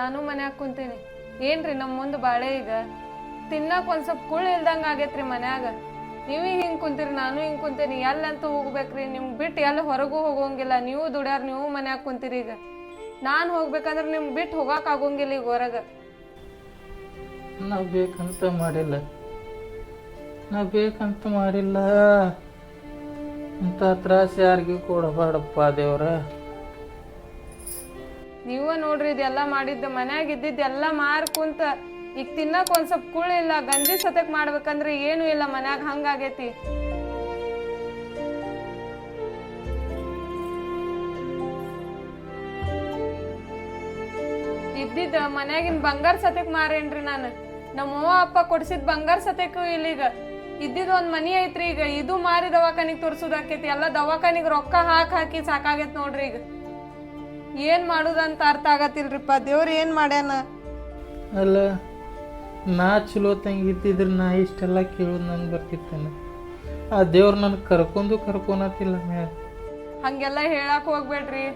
ನಾನು ಮನ್ಯಾಗ ಕುಂತೀನಿ. ಏನ್ರಿ ನಮ್ಮ ಮುಂದೆ ಬಾಳೆ ಈಗ? ತಿನ್ನಕ್ ಒಂದ್ ಸ್ವಲ್ಪ ಕುಳ್ ಇಲ್ದಂಗ ಆಗೈತ್ರಿ ಮನ್ಯಾಗ. ನೀವು ಹಿಂಗ್ ಕುಂತೀರಿ, ನಾನು ಹಿಂಗ್ ಕುಂತೀನಿ. ಎಲ್ಲಂತೂ ಹೋಗ್ಬೇಕ್ರಿ. ನಿಮ್ ಬಿಟ್ಟು ಎಲ್ಲ ಹೊರಗೂ ಹೋಗೋಂಗಿಲ್ಲ. ನೀವು ದುಡ್ಯಾರ, ನೀವು ಮನ್ಯಾಗ ಕುಂತೀರಿ ಈಗ. ನಾನ್ ಹೋಗ್ಬೇಕಂದ್ರ ನಿಮ್ ಬಿಟ್ಟು ಹೋಗಾಕ್ ಆಗೋಂಗಿಲ್ಲ ಈಗ ಹೊರಗ. ನಾವು ಬೇಕಂತ ಮಾಡಿಲ್ಲ. ನಾವು ಬೇಕಂತ ಮಾಡಿಲ್ಲ. ಇಂಥ ತ್ರಾಸ ಯಾರಿಗೂ ಕೊಡಬಾರ್ದಪ್ಪ ದೇವ್ರ. ನೀವ ನೋಡ್ರಿ ಇದೆಲ್ಲ ಮಾಡಿದ್ದ, ಮನ್ಯಾಗ ಇದ್ದಿದ್ದೆಲ್ಲ ಮಾರ್ ಕುಂತ ಈಗ ತಿನ್ನಕ್ ಒಂದ್ ಸ್ವಲ್ಪ ಕುಳ್ ಇಲ್ಲ, ಗಂಜಿ ಸತಕ್ ಮಾಡ್ಬೇಕಂದ್ರೆ ಏನು ಇಲ್ಲ, ಮನ್ಯಾಗ ಹಂಗಾಗೈತಿ ಇದ್ದಿದ್ದ ಮನ್ಯಾಗಿನ ಬಂಗಾರ ಸತಕ್ ಮಾರೇನ್ರಿ ನಾನು. ನಮ್ಮ ಅಪ್ಪ ಕೊಡ್ಸಿದ್ ಬಂಗಾರ ಸತಕ್ಕೂ ಇಲ್ಲಿಗ. ಇದ್ದಿದ್ ಒಂದ್ ಮನಿ ಐತ್ರಿ ಈಗ, ಇದು ಮಾರಿ ದವಾಖಾನಿಗ್ ತೋರ್ಸುದಾಕೇತಿ ಎಲ್ಲ ದವಾಖಾನಿಗ್ ರೊಕ್ಕ ಹಾಕಿ ಹಾಕಿ ಸಾಕಾಗೈತ್ ನೋಡ್ರಿ ಈಗ. ಏನ್ ಮಾಡುದಂತ ಅರ್ಥ ಆಗತ್ತಿಲ್ರಿಪ್ಪ? ದೇವ್ರ ಏನ್ ಮಾಡ್ಯಾನ? ಅಲ್ಲ ನಾ ಚಲೋ ತಂಗಿದ್ದಿದ್ರೆ ನಾ ಇಷ್ಟೆಲ್ಲ ಕೇಳೋದು ನಂಗೆ ಬರ್ತಿತ್ತೇನೆ. ಆ ದೇವ್ರು ನನಗೆ ಕರ್ಕೊಂಡು ಕರ್ಕೊನತಿಲ್ಲ ಮ್ಯಾ ಹಂಗೆಲ್ಲ ಹೇಳಕ್ ಹೋಗ್ಬೇಡ್ರಿ.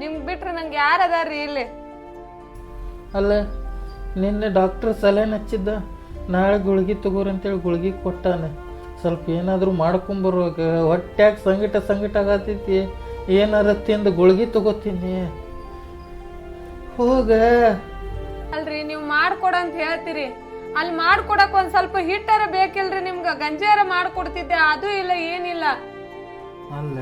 ನಿಮ್ಗೆ ಬಿಟ್ರೆ ನಂಗೆ ಯಾರು ಅದಾರ್ರಿ ಇಲ್ಲಿ? ಅಲ್ಲ ನಿನ್ನೆ ಡಾಕ್ಟ್ರ್ ಸಲಹೆ ಹಚ್ಚಿದ್ದ ನಾಳೆ ಗುಳ್ಗಿ ತಗೋರಿ ಅಂತೇಳಿ ಗುಳ್ಗಿ ಕೊಟ್ಟಾನೆ. ಸ್ವಲ್ಪ ಏನಾದರೂ ಮಾಡ್ಕೊಂಬರುವಾಗ ಹೊಟ್ಯಾಗ ಸಂಗಟ ಸಂಗಟ ಆಗತೈತಿ ಏನಾರ ತಿಂದು ಗುಳ್ಗಿ ತಗೋತೀನಿ. ಹೋಗ. ಅಲ್ರಿ ನೀವು ಮಾಡ್ಕೊಡ ಅಂತ ಹೇಳ್ತೀರಿ. ಅಲ್ಲಿ ಮಾಡ್ಕೊಡಕ್ ಒಂದ್ ಸ್ವಲ್ಪ ಹಿಟ್ಟರ ಬೇಕಿಲ್ರಿ ನಿಮ್ಗ. ಗಂಜಿಯಾರ ಮಾಡ್ಕೊಡ್ತಿದ್ದೆ ಅದು ಇಲ್ಲ ಏನಿಲ್ಲ. ಅಲ್ಲ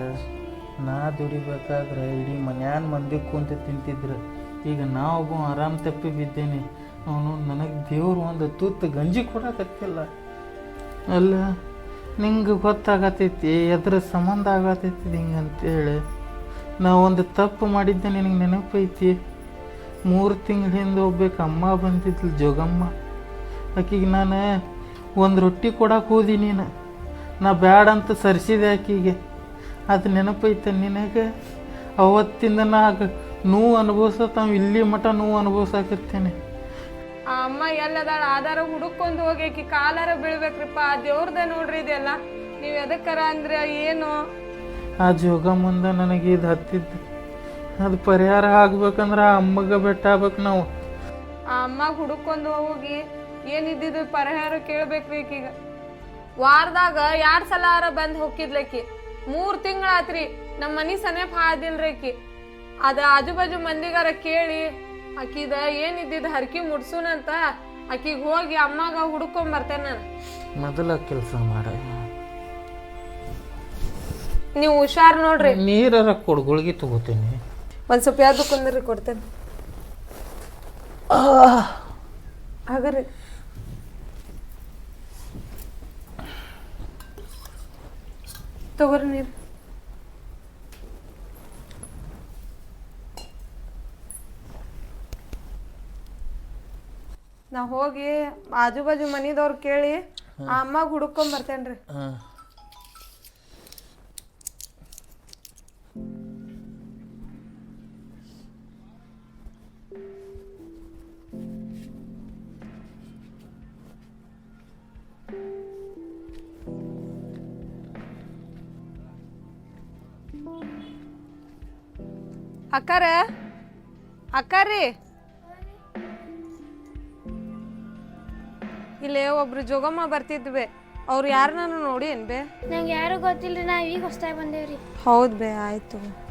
ನಾ ದುಡಿಬೇಕಾದ್ರೆ ಇಡೀ ಮನ್ಯಾನ ಮಂದಿ ಕುಂತ ತಿಂತಿದ್ರು. ಈಗ ನಾ ಒಬ್ಬ ಆರಾಮ್ ತಪ್ಪಿ ಬಿದ್ದೇನೆ. ಅವನು ನನಗೆ ದೇವ್ರು ಒಂದು ತುತ್ತು ಗಂಜಿ ಕೊಡಕತ್ತಿಲ್ಲ ಅಲ್ಲ ನಿಂಗೆ ಗೊತ್ತಾಗತೈತಿ, ಎದ್ರ ಸಂಬಂಧ ಆಗತೈತಿ ಹಿಂಗಂತೇಳಿ. ನಾ ಒಂದು ತಪ್ಪು ಮಾಡಿದ್ದೆ ನಿನಗೆ ನೆನಪೈತಿ. ಮೂರು ತಿಂಗಳಿಂದ ಹೋಗ್ಬೇಕು ಅಮ್ಮ ಬಂದಿದ್ಲು ಜೋಗಮ್ಮ. ಆಕಿಗೆ ನಾನು ಒಂದು ರೊಟ್ಟಿ ಕೊಡಕ್ಕೆ ಹೋದಿ ನೀನು. ನಾ ಬ್ಯಾಡ ಅಂತ ಸರಿಸಿದೆ ಆಕಿಗೆ. ಅದು ನೆನಪೈತೆ ನಿನಗೆ? ಅವತ್ತಿಂದ ನಾ ನೋವು ಅನುಭವಿಸತ್ತಾವ ಇಲ್ಲಿ ಮಟ ನೋವು ಅನುಭವಿಸಾಕಿರ್ತೇನೆ. ಆ ಅಮ್ಮ ಎಲ್ಲದಾಳ ಆಧಾರ ಹುಡುಕೊಂಡು ಹೋಗಿ ಕಾಲಾರ ಬೀಳ್ಬೇಕ್ರಿಪ್ಪ. ಆ ದೇವ್ರದ ನೋಡ್ರಿ ಇದೆಲ್ಲ. ನೀವು ಎದಕ್ಕರ ಅಂದ್ರೆ ಏನು? ಆ ಜೋಗ ಮುಂದೆ ನನಗೆ ಇದು ಹತ್ತಿದ್ದು ಅದು ಪರಿಹಾರ ಆಗ್ಬೇಕಂದ್ರೆ ಆ ಅಮ್ಮಗ ಬೆಟ್ಟ ಆಗ್ಬೇಕು ನಾವು. ಆ ಅಮ್ಮ ಹುಡುಕೊಂಡು ಹೋಗಿ ಏನಿದ್ದಿದ್ದು ಪರಿಹಾರ ಕೇಳ್ಬೇಕ್ರಿ ಈಕೀಗ. ವಾರದಾಗ ಎರಡ್ ಸಲ ಆರ ಬಂದ್ ಹೋಗಿದ್ಲಕ್ಕಿ ಮೂರ್ ತಿಂಗಳಾತ್ರಿ. ನಮ್ಮ ಮನಿ ಸನೇಪ ಹಾದಿಲ್ರಿ ಆಕಿ ಅದ ಆಜು ಬಾಜು ಮಂದಿಗಾರ ಕೇಳಿ ಆಕಿದ ಏನಿದ್ದಿದ್ ಹರಕಿ ಅಂತ ಆಕೆಗೆ ಹೋಗಿ ಅಮ್ಮಗ ಹುಡ್ಕೊಂಡ್ ಬರ್ತೇನೆ ನಾನು. ಮೊದಲ ಕೆಲಸ ಮಾಡ. ನೀವು ಹುಷಾರ್ ನೋಡ್ರಿ. ನೀರರ ಕೊಡು ಗುಳ್ಗಿ ತಗೋತೀನಿ. ಒಂದ್ ಸ್ವಲ್ಪ ಯಾವ್ದು ಕುಂದ್ರಿ ಕೊಡ್ತೇನೆ. ಹಾಗರಿ. ತಗೋರಿ ನೀರು. ನಾ ಹೋಗಿ ಆಜು ಬಾಜು ಮನಿದವ್ರು ಕೇಳಿ ಆ ಅಮ್ಮ ಹುಡುಕೊಂಡ್ ಬರ್ತೇನ್ರಿ. ಹಾಂ. ಅಕ್ಕಾರ? ಅಕ್ಕಾರಿ? ಇಲ್ಲೇ ಒಬ್ರು ಜೋಗಮ್ಮ ಬರ್ತಿದ್ವಿ. ಅವ್ರು ಯಾರನ್ನ ನಾನು ನೋಡಿ ಏನ್ ಬೇ? ನಂಗೆ ಯಾರು ಗೊತ್ತಿಲ್ರಿ ನಾವ್ ಈಗ ಹೊಸ್ತಾಗಿ ಬಂದೇವ್ರಿ. ಹೌದ್ ಬೇ ಆಯ್ತು.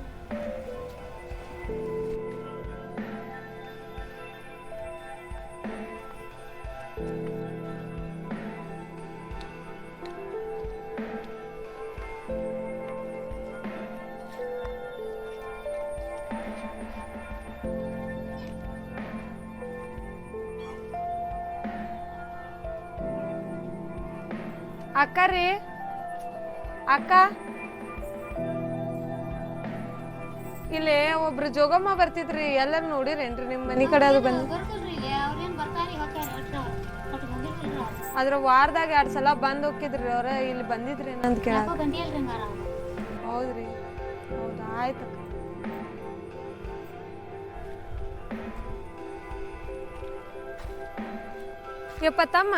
ಅಕ್ಕ ರೀ. ಅಕ್ಕ. ಇಲ್ಲಿ ಒಬ್ರು ಜೋಗಮ್ಮ ಬರ್ತಿದ್ರಿ, ಎಲ್ಲರೂ ನೋಡಿರೇನ್ರಿ ನಿಮ್ ಮನಿ ಕಡೆ ಅದು ಬಂದ್? ಅದ್ರ ವಾರದಾಗ ಎರಡ್ ಸಲ ಬಂದ್ ಹೋಗಿದ್ರಿ ಅವ್ರ, ಇಲ್ಲಿ ಬಂದಿದ್ರಿ ಏನಂತ ಕೇಳ. ಹೌದ್ರಿ. ಹೌದಾ, ಆಯ್ತು ಯಪ್ಪ ತಮ್ಮ.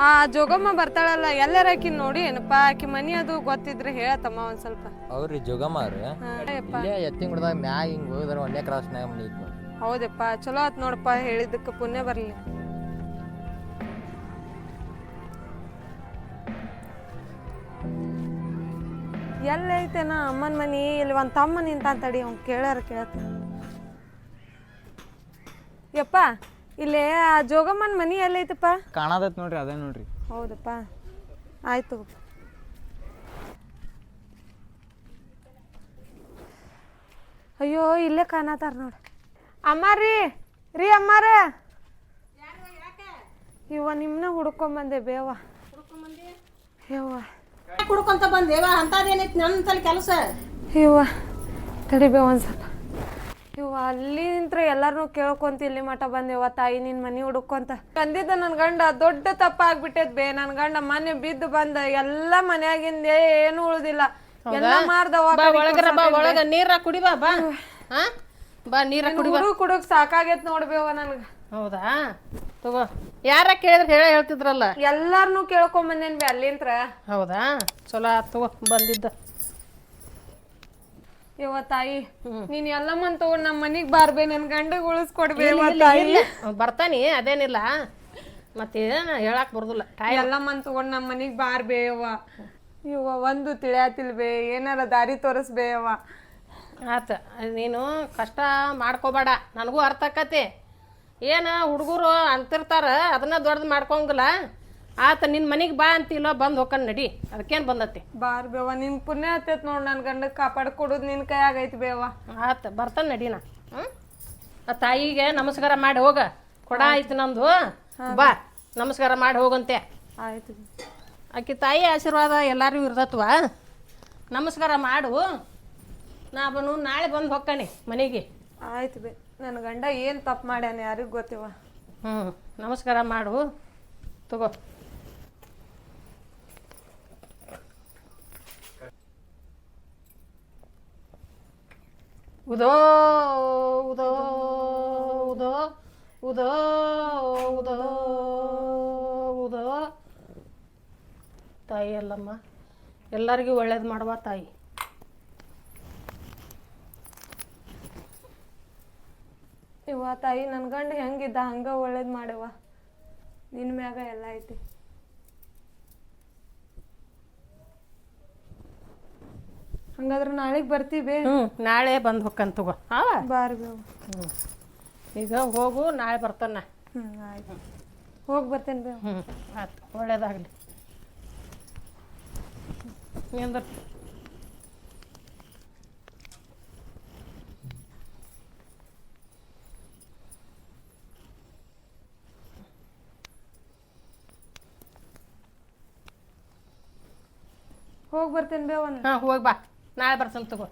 ಆ ಜೋಗಮ್ಮ ಬರ್ತಾಳಲ್ಲ ಎಲ್ಲರ ಆಕಿ ನೋಡಿ ಏನಪ್ಪ ಆಕಿ ಮನಿ ಅದು ಗೊತ್ತಿದ್ರೆ ಹೇಳತ್ತಮ್ಮ ಒಂದ್ ಸ್ವಲ್ಪ. ಅವ್ರಿ ಜೋಗಮ್ಮ ಅವ್ರ. ಇಲ್ಲೇ ಗುಡ್ದಾಗ ಮ್ಯಾಗ ಹಿಂಗ್ ಹೋಗಿದಾರ ಒಂದೇ ಕ್ರಾಸ್ನಾಗ ಮನಿ ಐತಿ ನೋಡ್ರಿ ಹೌದಪ್ಪ ಚಲೋ ಆತ್ ನೋಡಪ್ಪ ಹೇಳಿದಕ್ಕೆ ಪುಣ್ಯ ಬರಲಿ. ಎಲ್ಲೈತೆನ ಅಮ್ಮನ ಮನಿ ಇಲ್ಲಿ ಒಂದ್ ತಮ್ಮ ನಿಂತ ತಡಿ ಅವ್ನು ಕೇಳಾರ ಕೇಳತ್ತ. ಯಪ್ಪ ಇಲ್ಲಿ ಆ ಜೋಗಮ್ಮನ ಮನಿ ಎಲ್ಲೈತಪ್ಪ? ಕಾಣದತ್ ನೋಡ್ರಿ ಅದೇ ನೋಡ್ರಿ. ಹೌದಪ್ಪ. ಆಯ್ತು. ಅಯ್ಯೋ ಇಲ್ಲೇ ಕಾಣತಾರ ನೋಡು. ಅಮ್ಮಾರಿ ರೀ ಅಮ್ಮಾರ. ಇವ ನಿಮ್ನ ಹುಡ್ಕೊಂಬಂದೆ ಬೇವ. ಯವ್ವ. ಕುಡ್ಕೊಂತ ಬಂದೇವ ಅಂತದೇನೈತಿ ನನ್ನ ತಲೆ ಕೆಲಸ? ಇವ ತಡಿಬೇವ ಬೇವ ಒಂದ್ ಸ್ವಲ್ಪ. ಇವ ಅಲ್ಲಿ ನಿಂತ್ರ ಎಲ್ಲಾರನು ಕೇಳ್ಕೊಂತ ಇಲ್ಲಿ ಮಠ ಬಂದೇವ ತಾಯಿ ನಿನ್ ಮನಿ ಹುಡುಕೊಂತ ಬಂದಿದ್ದ ನನ್ ಗಂಡ ದೊಡ್ಡ ತಪ್ಪಾಗ್ಬಿಟ್ಟೈತ್ ಬೇ. ನನ್ ಗಂಡ ಮನೆ ಬಿದ್ದು ಬಂದ. ಎಲ್ಲಾ ಮನ್ಯಾಗಿಂದ ಏನು ಉಳ್ದಿಲ್ಲ. ಎಲ್ಲಾ ಮಾರ್ದವ ಬಾ ಒಳಗರ ಬಾ ಒಳಗ ನೀರ ಕುಡಿ ಬಾ. ಬಾ ಹಾ? ಬಾ ನೀರ ಹುಡುಗ ಕುಡುಕ್ ಸಾಕಾಗೈತ್ ನೋಡ್ಬೇವ ನನ್ಗ. ಹೌದಾ? ತಗೋ. ಯಾರ ಕೇಳಿದ್ರೆ ಹೇಳ ಹೇಳ್ತಿದ್ರಲ್ಲ? ಎಲ್ಲಾರ್ನು ಕೇಳ್ಕೊಂಡ್ ಬಂದೇನ್ ಬಿ ಅಲ್ಲಿಂತ್ರ. ಹೌದಾ? ಚಲೋ ಆತ್ ತಗೋ ಬಂದಿದ್ದ. ಯವ್ವ ತಾಯಿ ನೀನ್ ಎಲ್ಲಮ್ಮನ್ ತಗೊಂಡ್ ನಮ್ ಮನಿಗ್ ಬಾರ್ಬೇ ನನ್ ಗಂಡಗ್ ಉಳಿಸ್ಕೊಡ್ಬೇವ ತಾಯಿ ಬರ್ತಾನಿ ಅದೇನಿಲ್ಲ. ಮತ್ತೆ ಹೇಳಕ್ ಬರ್ದಿಲ್ಲ. ತಾಯಿ ಎಲ್ಲಮ್ಮನ್ ತಗೊಂಡ್ ನಮ್ ಮನಿಗ್ ಬಾರ್ಬೇ ಯವ್ವ. ಇವ್ವ ಒಂದು ತಿಳಿಯಾತಿಲ್ ಬೇ ಏನಾರ ದಾರಿ ತೋರಿಸ್ಬೇ ಯವ್ವ. ಆತ ನೀನು ಕಷ್ಟ ಮಾಡ್ಕೋಬೇಡ. ನನಗೂ ಅರ್ಥ ಆಕತಿ. ಏನು ಹುಡುಗರು ಅಂತಿರ್ತಾರ ಅದನ್ನ ದೊಡ್ಡದು ಮಾಡ್ಕೊಂಗಿಲ್ಲ. ಆತ ನಿನ್ನ ಮನೆಗೆ ಬಾ ಅಂತಿಲ್ಲ ಬಂದು ಹೋಕನ್ ನಡಿ. ಅದಕ್ಕೇನು ಬಂದತಿ? ಬಾರ್ ಬೇವ ನಿನ್ ಪುಣ್ಯ ಆತೈತ್ ನೋಡ್ ನನ್ ಗಂಡ ಕಾಪಾಡ್ ಕೊಡುದ್ ನಿನ್ ಕೈ ಆಗೈತಿ ಬೇವ. ಆತ ಬರ್ತಾನೆ ನಡಿನ ಹ್ಞೂ ಆ ತಾಯಿಗೆ ನಮಸ್ಕಾರ ಮಾಡಿ ಹೋಗ. ಕೊಡ ಆಯ್ತು. ನಂದು. ಬಾ ನಮಸ್ಕಾರ ಮಾಡಿ ಹೋಗಂತೆ. ಆಯ್ತು ಆಕಿ ತಾಯಿ ಆಶೀರ್ವಾದ ಎಲ್ಲರಿಗೂ ಇರ್ತತ್ವ? ನಮಸ್ಕಾರ ಮಾಡು. ನಾ ಬನು ನಾಳೆ ಬಂದು ಹೊಕ್ಕಣಿ ಮನೆಗೆ. ಆಯ್ತು ಬೇ ನನ್ ಗಂಡ ಏನ್ ತಪ್ಪು ಮಾಡ್ಯಾನ ಯಾರಿಗೂ ಗೊತ್ತಿವ? ಹ್ಞೂ ನಮಸ್ಕಾರ ಮಾಡು. ತಗೋ. ಉದೋ ಉದೋ ಉದೋ ಉದೋ ಉದೋ ಉದೋ. ತಾಯಿ ಅಲ್ಲಮ್ಮ, ಎಲ್ಲರಿಗೂ ಒಳ್ಳೇದು ಮಾಡುವ ತಾಯಿ. ಇವ ತಾಯಿ ನನ್ನ ಗಂಡ ಹೆಂಗಿದ್ದ, ಹಂಗ ಒಳ್ಳೇದು ಮಾಡವ ನಿನ್ನ ಮ್ಯಾಗ ಎಲ್ಲ ಐತಿ. ಹಂಗಾದ್ರ ನಾಳೆಗೆ ಬರ್ತೀವಿ. ಹ್ಞೂ ನಾಳೆ ಬಂದು ಹೊಕ್ಕನ್ ತಗೋ. ಹಾಂ ಬಾರ್ ಹ್ಞೂ ಈಗ ಹೋಗು ನಾಳೆ ಬರ್ತಾನ. ಹ್ಞೂ ಆಯ್ತು. ಹೋಗಿ ಬರ್ತೇನೆ ಬೇ ಹ್ಞೂ ಆಯ್ತು ಒಳ್ಳೇದಾಗಲಿ. ಹೋಗಿ ಹೋಗ್ ಬರ್ತೇನೆ ಬೇವ ನಾನು. ಹಾಂ ಹೋಗಿ ಬಾ. ನಾಳೆ ಬರ್ತಾನೆ ತಗೋ.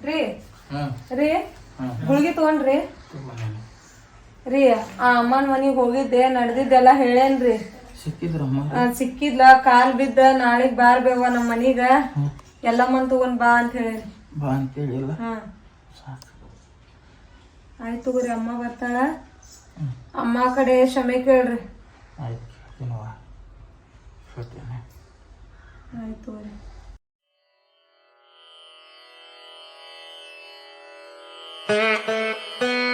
ರೀ. ರೀ. ಗುಳಿಗೆ ತಗೊಂಡ್ರಿ. ರೀ ಆ ಅಮ್ಮನ ಮನಿಗ್ ಹೋಗಿದ್ದೆ ನಡೆದಿದ್ದೆಲ್ಲ ಹೇಳೇನ್ರಿ. ಸಿಕ್ಕಿದ್ಲ ಕಾಲ್ ಬಿದ್ದ ನಾಳೆಗ್ ಬಾರ್ ಬೇವ ನಮ್ ಮನಿಗ. ಎಲ್ಲಮ್ಮನ್ ತಗೊಂಡ್ ಬಾ ಅಂತ ಹೇಳಿ ಬಾ ಅಂತೇಳಿಲ್ಲ ಹಾ. ಸಾಕು. ಆಯ್ತು ತಗೋರಿ ಅಮ್ಮ ಬರ್ತಾಳ. ಅಮ್ಮ ಕಡೆ ಕ್ಷಮೆ ಕೇಳ್ರಿ. ಆಯ್ತು ಆಯ್ತು ತಗೋರಿ. Mm-hmm.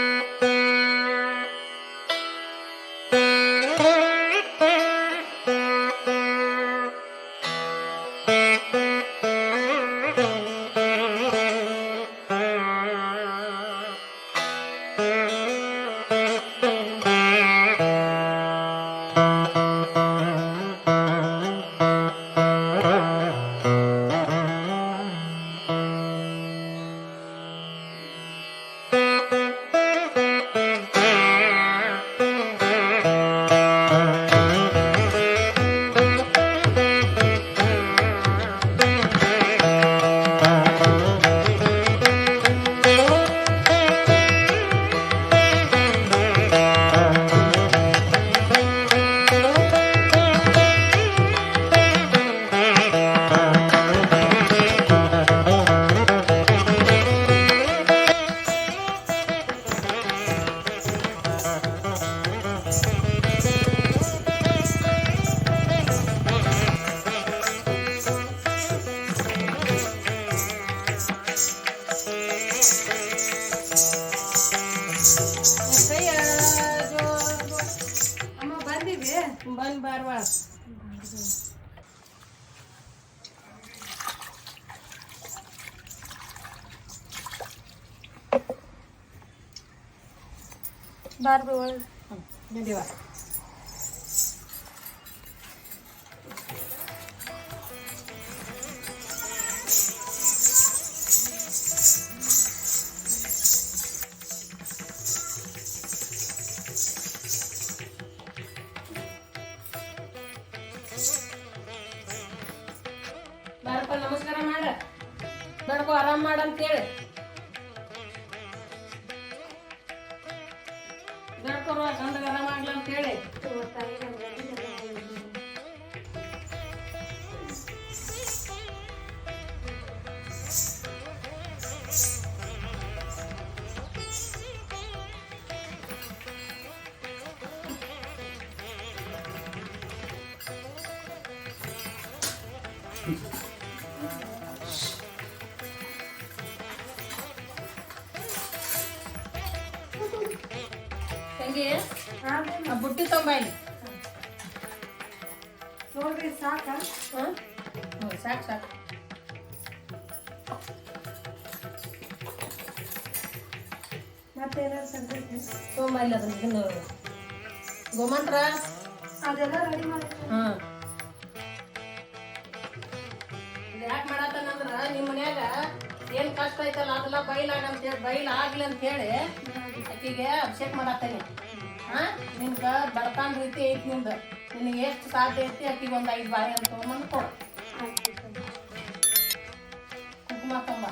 ಬಾರ್ಬಿ ಒಳಗೆ ತಂಗಿ ಆ ಬುಟ್ಟಿ ತೊಂಬ ಇಲ್ಲಿ ನೋಡ್ರಿ ಸಾಕ ಹಾಂ ಹ್ಞೂ ಸಾಕು ಸಾಕು ಮತ್ತೇನಾದ್ರು ತಂದೈತೆ ತೊಂಬ ಇಲ್ಲ ಅದನ್ನ ಇದನ್ನು ಗೋಮಂತ್ರ ಅದೆಲ್ಲ ರೆಡಿ ಮಾಡಿ ಹಾಂ ನಿಮ್ಮ ಮನ್ಯಾಗ ಏನ್ ಕಷ್ಟ ಐತಲ್ಲ ಅದೆಲ್ಲ ಬೈಲಾಗ ಅಂತೇಳಿ ಬೈಲ್ ಆಗ್ಲಿ ಅಂತ ಹೇಳಿ ಆಕಿಗೆ ಅಭಿಷೇಕ ಮಾಡತ್ತೇನೆ. ಹಾ ನಿಮ್ಗ ಬಡತನ ರೀತಿ ಐತಿ ನಿಮ್ದು. ನಿನಗೆ ಎಷ್ಟು ಸಾಧ್ಯ ಐತಿ ಆಕಿಗೆ ಒಂದು ಐದು ಬಾರಿ ಅಂತ ತೊಗೊಂಬಂದು ಕೊಡು. ಕುಂಕುಮ ತೊಂಬ.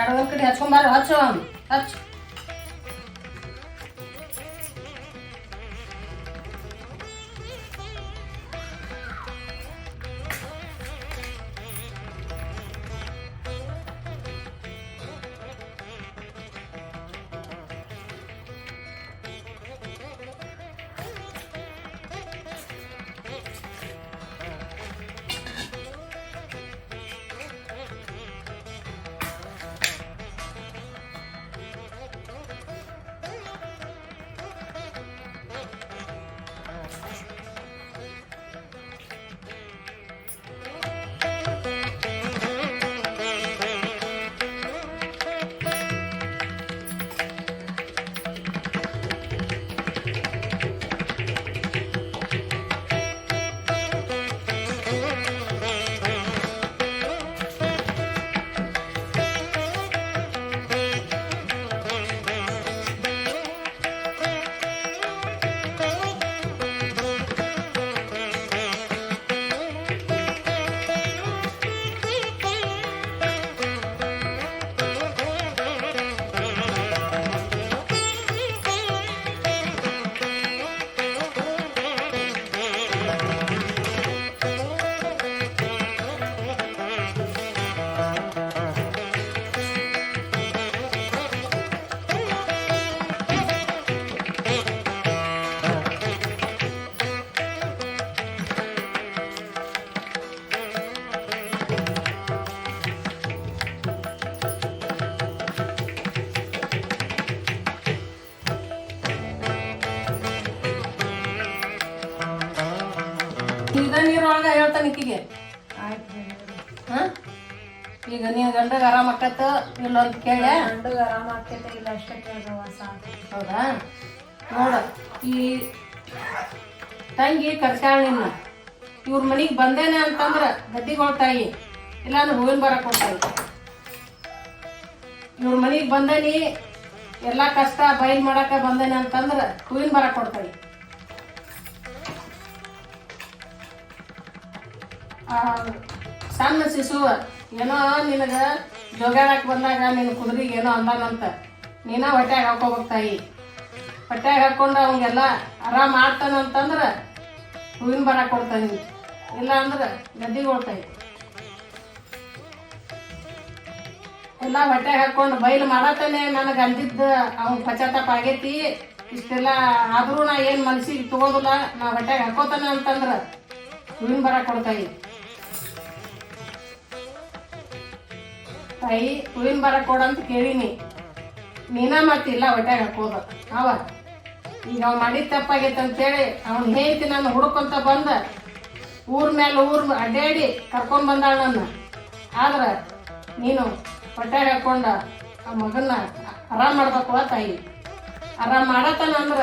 ಎರಡು ಕಡೆ ಹಚ್ಕೊಂಬಾರ ಹಚ್ಚು ಹಚ್ಚು. ಇದ ನೀರೊಳಗ ಹೇಳ್ತಾನೆ ಈಕಿಗೆ. ಹಾಂ? ಈಗ ನೀನು ಗಂಡಗ ಆರಾಮ ಆಕತ್ತ ಇಲ್ಲ ಅಂತ ಕೇಳ ಗಂಡಗ ಆರಾಮ ಆಗ್ತೈತೆ ಇಲ್ಲ ಅಷ್ಟೇ ಕೇಳ್ದವ ಹೌದಾ? ನೋಡ ಈ ತಂಗಿ ಕರ್ಸ್ಯಾಳ ನಿನ್ನ. ಇವ್ರ ಮನಿಗೆ ಬಂದೇನೆ ಅಂತಂದ್ರ ಗದ್ದಿಗೊಳ ತಾಯಿ ಇಲ್ಲಾಂದ್ರೆ ಹೂವಿನ ಬರ ಕೊಡ್ತಾಯಿ. ಇವ್ರ ಮನಿಗೆ ಬಂದೇನಿ ಎಲ್ಲಾ ಕಷ್ಟ ಬಯಲ್ ಮಾಡಕ ಬಂದೇನೆ ಅಂತಂದ್ರ ಹೂವಿನ ಬರ ಕೊಡ್ತಾಯಿ. ಸಣ್ಣ ಶಿಶು, ಏನೋ ನಿನಗೆ ಜೋಗಾಡಕ್ ಬಂದಾಗ ನಿನ್ನ ಕುದುರೆಗೆ ಏನೋ ಅಂದಾನಂತ. ನೀನ ಹೊಟ್ಯಾಗ ಹಾಕೋಬೇಕು ತಾಯಿ. ಹೊಟ್ಯಾಗ ಹಾಕ್ಕೊಂಡು ಅವಂಗೆಲ್ಲ ಆರಾಮ್ ಮಾಡ್ತಾನಂತಂದ್ರ ಹೂವಿನ ಬರ ಕೊಡ್ತಾನೆ. ಇಲ್ಲ ಅಂದ್ರೆ ಗದ್ದಿಗೆ ಹೋಗ್ತಾಯಿ ಎಲ್ಲ ಹೊಟ್ಟೆಗೆ ಹಾಕೊಂಡು ಬೈಲ್ ಮಾಡತ್ತಾನೆ ನನಗೆ ಅಂದಿದ್ದ ಅವ್ನ ಪಶ್ಚಾತ್ತಾಪ ಆಗೈತಿ. ಇಷ್ಟೆಲ್ಲ ಆದ್ರೂ ನಾ ಏನು ಮನ್ಸಿಗೆ ತಗೋದಿಲ್ಲ, ನಾ ಹೊಟ್ಟೆಗೆ ಹಾಕೋತಾನೆ ಅಂತಂದ್ರೆ ಹೂವಿನ ಬರ ಕೊಡ್ತಾಯಿ ತಾಯಿ ಹೂವಿನ ಬರ ಕೊಡಂತ ಕೇಳೀನಿ. ನೀನ ಮತ್ತಿಲ್ಲ ಹೊಟ್ಟೆಗೆ ಹಾಕೋದು ಅವ, ಈಗ ಅವ್ ಮಾಡಿದ ತಪ್ಪಾಗೈತೆ ಅಂತೇಳಿ ಅವನ್ ಹೇಳ್ತಿ ನಾನು ಹುಡುಕೊಂತ ಬಂದ, ಊರ್ ಮೇಲೆ ಊರ್ ಅಡ್ಡಾಡಿ ಕರ್ಕೊಂಡ್ ಬಂದಾಳ ನನ್ನ. ಆದ್ರ ನೀನು ಹೊಟ್ಟೆಗೆ ಹಾಕೊಂಡ ಆ ಮಗನ್ನ ಆರಾಮ್ ಮಾಡ್ಬೇಕು ತಾಯಿ. ಆರಾಮ್ ಮಾಡತ್ತಾನ ಅಂದ್ರ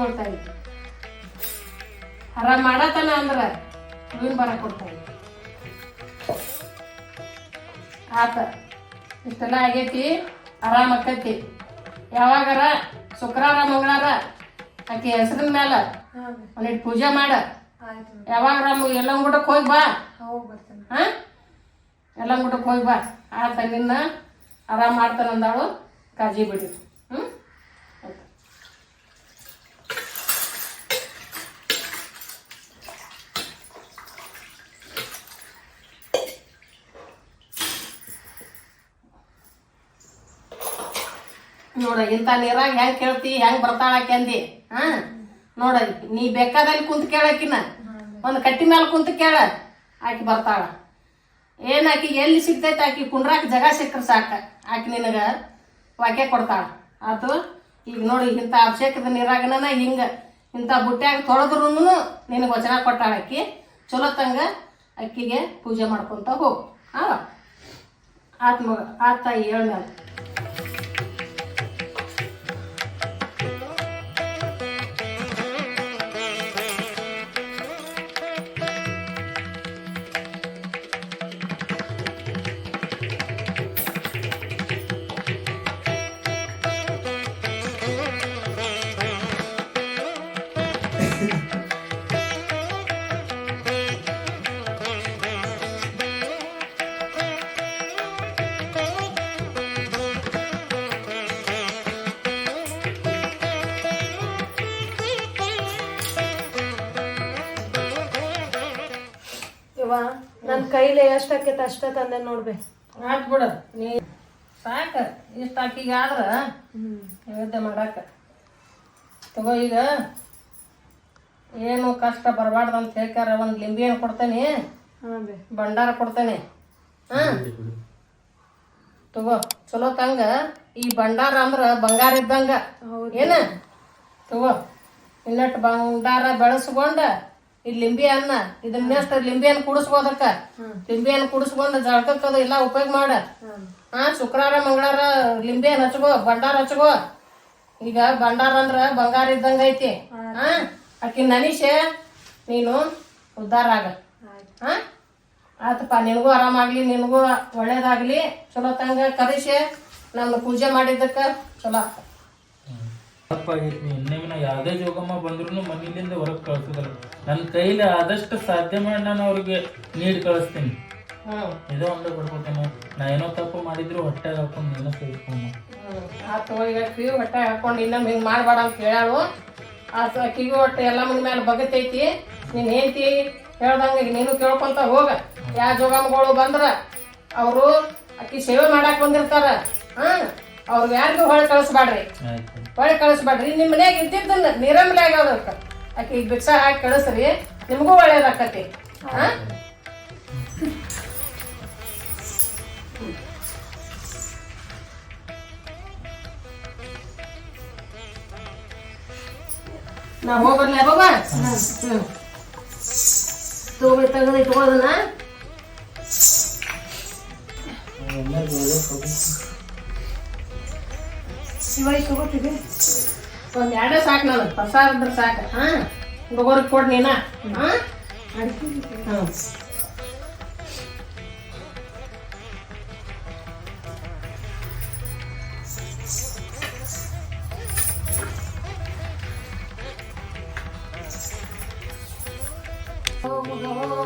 ಹೊಡ್ತಾಯಿ ಆರಾಮ್ ಮಾಡತ್ತಾನ ಅಂದ್ರ ಹೂವಿನ ಬರ ಕೊಡ್ತಾಯಿ ಆತ. ಇಷ್ಟೆಲ್ಲ ಆಗೈತಿ ಆರಾಮ ಆಕೈತಿ. ಯಾವಾಗಾರ ಶುಕ್ರವಾರ ಮಗಳಾರ ಆಕೆ ಹೆಸರಿನ ಮ್ಯಾಲ ಒಂದಿಟ್ಟು ಪೂಜೆ ಮಾಡ. ಯಾವಾಗ ರಾಮ ಎಲ್ಲ ಊಟಕ್ಕೆ ಹೋಗಿ ಬಾ. ಹಾ? ಎಲ್ಲ ಊಟಕ್ಕೆ ಹೋಗಿ ಬಾ. ಆತ ನಿನ್ನ ಆರಾಮ ಮಾಡ್ತಾನಂದಾಳು. ಕಾಳಜಿ ಬಿಡಿ ಹ್ಮ್ ಆಯ್ತು. ನೋಡ ಇಂಥ ನೀರಾಗ ಹೆಂಗ್ ಕೇಳ್ತಿ, ಹೆಂಗ್ ಬರ್ತಾಳ ಅಂದಿ. ಹಾ? ನೋಡ, ನೀ ಬೇಕಾದಲ್ಲಿ ಕುಂತ ಕೇಳಕಿನ ಒಂದು ಕಟ್ಟಿ ಮೇಲೆ ಕುಂತ ಕೇಳ, ಆಕಿ ಬರ್ತಾಳ. ಏನ್ ಆಕಿ, ಎಲ್ಲಿ ಸಿಗ್ತೈತೆ ಆಕಿ? ಕುಂಡ್ರಾಕ ಜಗ ಸಿಕ್ಕ್ರ ಸಾಕ. ಆಕಿ ನಿನಗ ವಾಕ್ಯ ಕೊಡ್ತಾಳ. ಆತು, ಈಗ ನೋಡಿ, ಇಂಥ ಅಭಿಷೇಕದ ನೀರಾಗನ ಹಿಂಗ, ಇಂಥ ಬುಟ್ಟ್ಯಾಗ ತೊಳೆದ್ರು ನಿನಗೆ ವಚನ ಕೊಟ್ಟಾಳ ಆಕಿ. ಚಲೋ ತಂಗ, ಅಕ್ಕಿಗೆ ಪೂಜೆ ಮಾಡ್ಕೊಂತ ಹೋಗು. ಆತ್ ಆತ ಏಳ್ಮೇಲೆ ಇವ ನನ್ನ ಕೈಲಿ ಎಷ್ಟಾಕೈತೆ ಅಷ್ಟೇ ತಂದೆ ನೋಡ್ಬೆ. ಹಾಕ್ಬಿಡ ಬಿಡ. ನೀ ಸಾಕ. ಇಷ್ಟ ಆಕಿಗೆ ಆದ್ರ ನೈವೇದ್ಯ ಮಾಡಾಕ. ತಗೋ ಈಗ. ಏನು ಕಷ್ಟ ಬರಬಾರ್ದು ಅಂತ ಹೇಳ್ಕಾರ ಒಂದು ಲಿಂಬಿ ಹಣ್ಣು ಕೊಡ್ತೇನೆ. ಹಾಂ ಬೇ. ಭಂಡಾರ ಕೊಡ್ತೇನೆ. ಹಾಂ? ತಗೋ. ಚಲೋ ತಂಗ. ಈ ಭಂಡಾರ ಅಂದ್ರ ಬಂಗಾರ ಇದ್ದಂಗ. ಏನ? ತಗೋ. ಇನ್ನಟ್ಟು ಭಂಡಾರ ಬೆಳೆಸ್ಕೊಂಡ ಈ ಲಿಂಬೆ ಅನ್ನ ಇದನ್ನ ಲಿಂಬೆ ಹಣ್ಣು ಕುಡಿಸ್ಬೋದಕ್ಕ ಲಿಂಬೆ ಹಣ್ಣು ಕುಡಿಸ್ಕೊಂಡು ಜಳಕಕ್ಕದ ಎಲ್ಲ ಉಪಯೋಗ ಮಾಡ. ಹಾ ಶುಕ್ರವಾರ ಮಂಗಳವಾರ ಲಿಂಬೆ ಹಣ್ಣು ಹಚ್ಕೋ ಭಂಡಾರ ಹಚ್ಕೋ. ಈಗ ಭಂಡಾರ ಅಂದ್ರ ಬಂಗಾರ ಇದ್ದಂಗ ಐತಿ. ಹಾ ಆಕಿ ನನೀಶ ನೀನು ಉದ್ಧಾರ ಆಗ. ಹಾ ಆತಪ್ಪ ನಿನಗೂ ಆರಾಮಾಗ್ಲಿ ನಿನಗೂ ಒಳ್ಳೇದಾಗ್ಲಿ. ಚಲೋ ತಂಗ ಕರೆಸಿ ನಾನು ಪೂಜೆ ಮಾಡಿದ್ದಕ್ಕ ಚಲೋ. ಆತ ಇನ್ನೇಮಿನ ಯಾವುದೇ ಜೋಗಮ್ಮ ಬಂದ್ರು ಮನೆಯಿಂದ ಹೊರಗೆ ಕಳ್ಸೋದಲ್ಲ. ನನ್ನ ಕೈಲಿ ಆದಷ್ಟು ಸಾಧ್ಯ ಮಾಡಿ ನಾನು ಅವ್ರಿಗೆ ನೀಡಿ ಕಳಿಸ್ತೀನಿ. ಇದೋ ಒಂದು ಬಿಡ್ಕೊತೇನೆ ನಾ ಏನೋ ತಪ್ಪು ಮಾಡಿದ್ರು ಹೊಟ್ಟೆ ಹಾಕೊಂಡು ನೀನು ಸೇರಿಸ್ಕೊಂಡು ಆತು ಈಗ ಕಿವಿ ಹೊಟ್ಟೆ ಹಾಕೊಂಡು ಇನ್ನೊಮ್ಮೆ ಹಿಂಗೆ ಮಾಡಬೇಡ ಅಂತ ಹೇಳಾಳು. ಆ ಕಿವಿ ಹೊಟ್ಟೆ ಎಲ್ಲ ಮುಂದ ಮೇಲೆ ಬಗತೈತಿ. ನೀನು ಹೇಳ್ತಿ ಹೇಳ್ದಂಗೆ ಈಗ ನೀನು ಕೇಳ್ಕೊಂತ ಹೋಗ. ಯಾವ ಜೋಗಮ್ಮಗಳು ಬಂದ್ರೆ ಅವರು ಅಕ್ಕಿ ಸೇವೆ ಮಾಡಕ್ಕೆ ಬಂದಿರ್ತಾರೆ. ಹಾ. ಅವ್ರಿಗೆ ಯಾರಿಗೂ ಹೊಳೆ ಕಳಿಸ್ಬೇಡ್ರಿ ಹೊಳೆ ಕಳಿಸ್ಬೇಡ್ರಿ ನಿಮ್ಮ ಮನ್ಯಾಗ ಇದ್ದಿದ್ದನ್ನ ನೀರಂಬ್ಲಿ ಆಕೆ ಈಗ ಭಿಕ್ಷಾ ಹಾಕಿ ಕಳಿಸ್ರಿ ನಿಮಗೂ ಒಳ್ಳೇದಾಕತಿ ಹಾ? ನಾ ಹೋಗ್ಬರ್ಲ ಬಾಬಾ ಹ್ಮ್. ತಗೋಬೇಕು ತೆಗೆದು ಇಟ್ಕೊಳ್ಳೋದನ್ನ ಶಿವಾಯಿ ತಗೋತೀವಿ ಒಂದು ಎರಡೇ ಸಾಕು ನನಗೆ ಪ್ರಸಾದ ಇದ್ರೆ ಸಾಕು ಹಾಂ ಹುಡುಗರಿಗೆ ಕೊಡು ನೀನ ಹಾಂ ಹಾಂ Oh, oh, oh.